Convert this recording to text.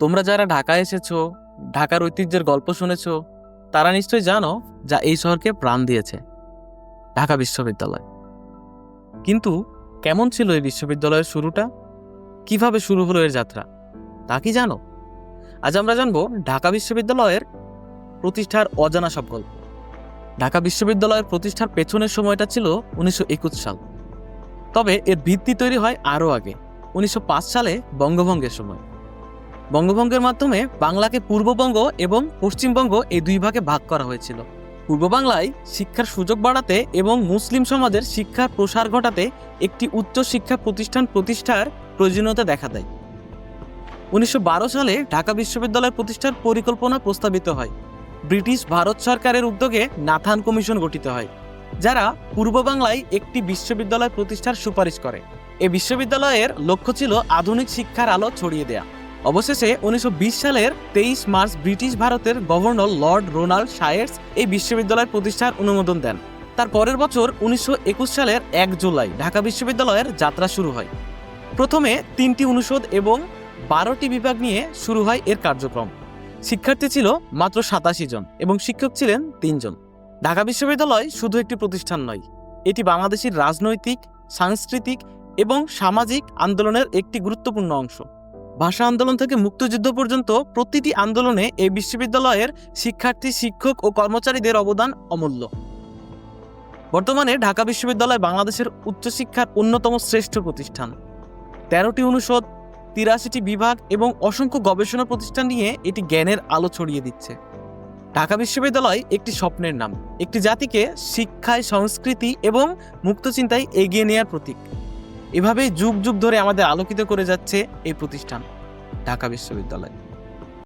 তোমরা যারা ঢাকায় এসেছ, ঢাকার ঐতিহ্যের গল্প শুনেছ, তারা নিশ্চয়ই জানো যা এই শহরকে প্রাণ দিয়েছে, ঢাকা বিশ্ববিদ্যালয়। কিন্তু কেমন ছিল এই বিশ্ববিদ্যালয়ের শুরুটা? কীভাবে শুরু হলো এর যাত্রা? তা কি জানো? আজ আমরা জানব ঢাকা বিশ্ববিদ্যালয়ের প্রতিষ্ঠার অজানা সব গল্প। ঢাকা বিশ্ববিদ্যালয়ের প্রতিষ্ঠার পেছনের সময়টা ছিল উনিশশো একুশ সাল। তবে এর ভিত্তি তৈরি হয় আরও আগে, উনিশশো পাঁচ সালে বঙ্গভঙ্গের সময়। বঙ্গভঙ্গের মাধ্যমে বাংলাকে পূর্ববঙ্গ এবং পশ্চিমবঙ্গ এই দুই ভাগে ভাগ করা হয়েছিল। পূর্ব বাংলায় শিক্ষার সুযোগ বাড়াতে এবং মুসলিম সমাজের শিক্ষার প্রসার ঘটাতে একটি উচ্চ শিক্ষা প্রতিষ্ঠান প্রতিষ্ঠার প্রয়োজনীয়তা দেখা দেয়। উনিশশো বারো সালে ঢাকা বিশ্ববিদ্যালয় প্রতিষ্ঠার পরিকল্পনা প্রস্তাবিত হয়। ব্রিটিশ ভারত সরকারের উদ্যোগে নাথান কমিশন গঠিত হয়, যারা পূর্ব বাংলায় একটি বিশ্ববিদ্যালয় প্রতিষ্ঠার সুপারিশ করে। এই বিশ্ববিদ্যালয়ের লক্ষ্য ছিল আধুনিক শিক্ষার আলো ছড়িয়ে দেয়া। অবশেষে উনিশশো বিশ সালের তেইশ মার্চ ব্রিটিশ ভারতের গভর্নর লর্ড রোনাল্ড শায়ার্স এই বিশ্ববিদ্যালয় প্রতিষ্ঠার অনুমোদন দেন। তার পরের বছর উনিশশো একুশ সালের এক জুলাই ঢাকা বিশ্ববিদ্যালয়ের যাত্রা শুরু হয়। প্রথমে তিনটি অনুষদ এবং বারোটি বিভাগ নিয়ে শুরু হয় এর কার্যক্রম। শিক্ষার্থী ছিল মাত্র সাতাশি জন এবং শিক্ষক ছিলেন তিনজন ঢাকা বিশ্ববিদ্যালয় শুধু একটি প্রতিষ্ঠান নয়, এটি বাংলাদেশের রাজনৈতিক, সাংস্কৃতিক এবং সামাজিক আন্দোলনের একটি গুরুত্বপূর্ণ অংশ। ভাষা আন্দোলন থেকে মুক্তিযুদ্ধ পর্যন্ত প্রতিটি আন্দোলনে এই বিশ্ববিদ্যালয়ের শিক্ষার্থী, শিক্ষক ও কর্মচারীদের অবদান অমূল্য। বর্তমানে ঢাকা বিশ্ববিদ্যালয় বাংলাদেশের উচ্চশিক্ষার অন্যতম শ্রেষ্ঠ প্রতিষ্ঠান। তেরোটি অনুষদ, তিরাশিটি বিভাগ এবং অসংখ্য গবেষণা প্রতিষ্ঠান নিয়ে এটি জ্ঞানের আলো ছড়িয়ে দিচ্ছে। ঢাকা বিশ্ববিদ্যালয় একটি স্বপ্নের নাম, একটি জাতিকে শিক্ষায় সংস্কৃতি এবং মুক্ত চিন্তায় এগিয়ে নেওয়ার প্রতীক। এভাবে যুগ যুগ ধরে আমাদের আলোকিত করে যাচ্ছে এই প্রতিষ্ঠান ঢাকা বিশ্ববিদ্যালয়।